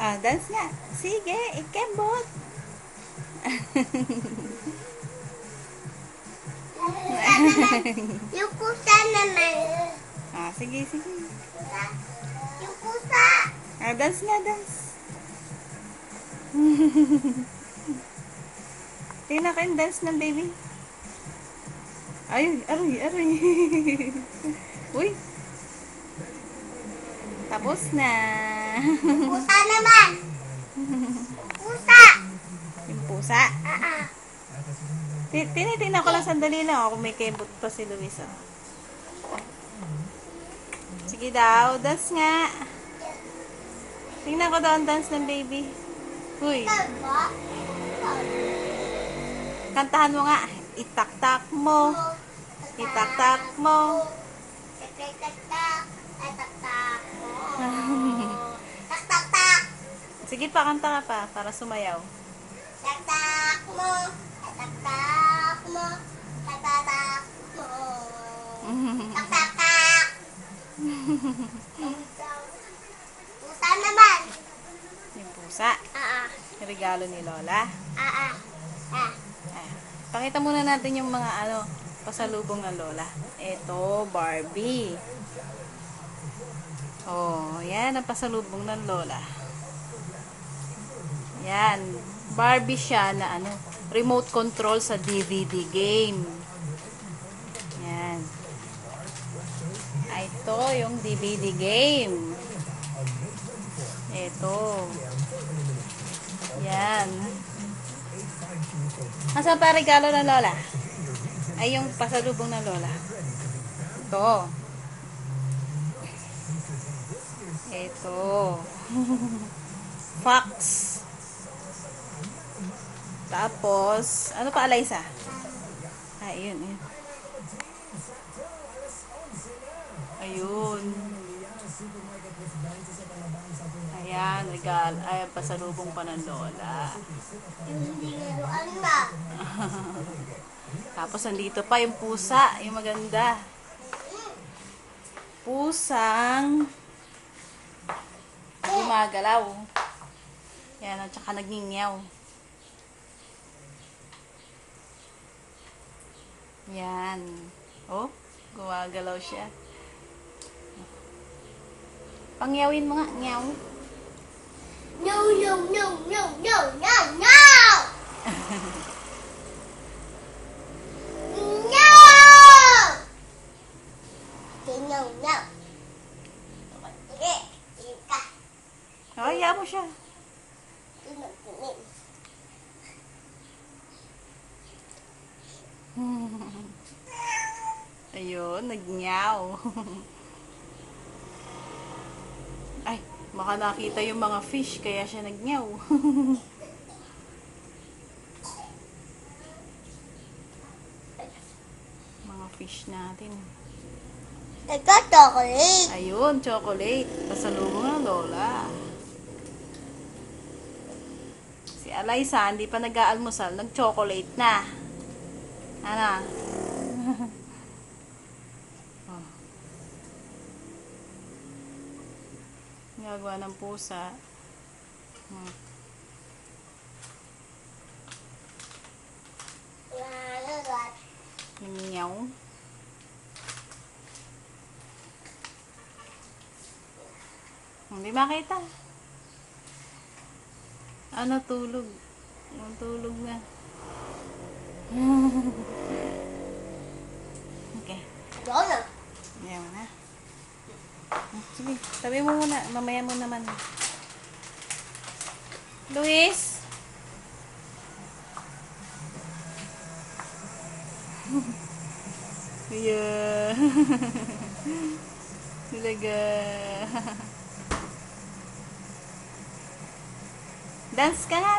Ah, dance nga. Sige, ikembot. Yung pusa naman. ah, sige, sige. Yung. Ah, dance nga, dance. Tingnan ka yung dance ng baby. Ay, aray, aray. Uy. Tapos na. Pusa naman. Pusa. yung pusa. Ah, ah. Ti- Tinitingnan ko lang sandali lang ako kung may kembot pa si Luis. Oh. Sige daw, dance nga. Tingnan ko daw ang dance ng baby. Uy, kantahan mo nga. Itaktak mo. Itaktak mo. Tak-tak-tak. Tak-tak-tak. Tak-tak-tak. Sige pa, kanta ka pa para sumayaw. Tak-tak mo. Tak-tak mo. Tak-tak mo. Tak-tak-tak. Pusa naman. yung pusa. Ah, ah. Regalo ni Lola. Ah, ah. Ah. Ah, pakita muna natin yung mga ano, pasalubong ng Lola. Ito, Barbie. Oh, yan ang pasalubong ng Lola. Yan. Barbie siya na ano, remote control sa DVD game. Yan. Ah, ito yung DVD game. Ito. Yan. Asa pa regalo ng Lola? Ay, yung pasalubong ng Lola. Ito. Ito. Fox. Tapos, ano pa, Alaysa? Ah, yun, yun. Ayun. Ayan, regal. Ay, pasalubong pa ng Lola. Tapos andito pa yung pusa, yung maganda. Pusang gumagalaw. Yan, at saka nagingyaw. Yan. Oh, gumagalaw siya. Pangyawin mo nga, nyaw. No, no, no, no, no, no, no! No! No, no. Kaya mo siya. Tingin, tingin. Ayun, nagnyaw. Ay, baka nakita yung mga fish, kaya siya nagnyaw. mga fish natin. Ito, chocolate. Ayun, chocolate. Pasalubong ng Lola. Si Alaysa, hindi pa nag-aalmusal, nag-chocolate na. Ano? oh. Gagawa ng pusa. Hmm. Minyaw. Hindi makita. Ano tulog? Ang tulog na. okay. Ito na. Ayaw na. Sige, tabi mo muna. Mamaya mo naman. Luis? Yeah. Talaga. Dance ka nga.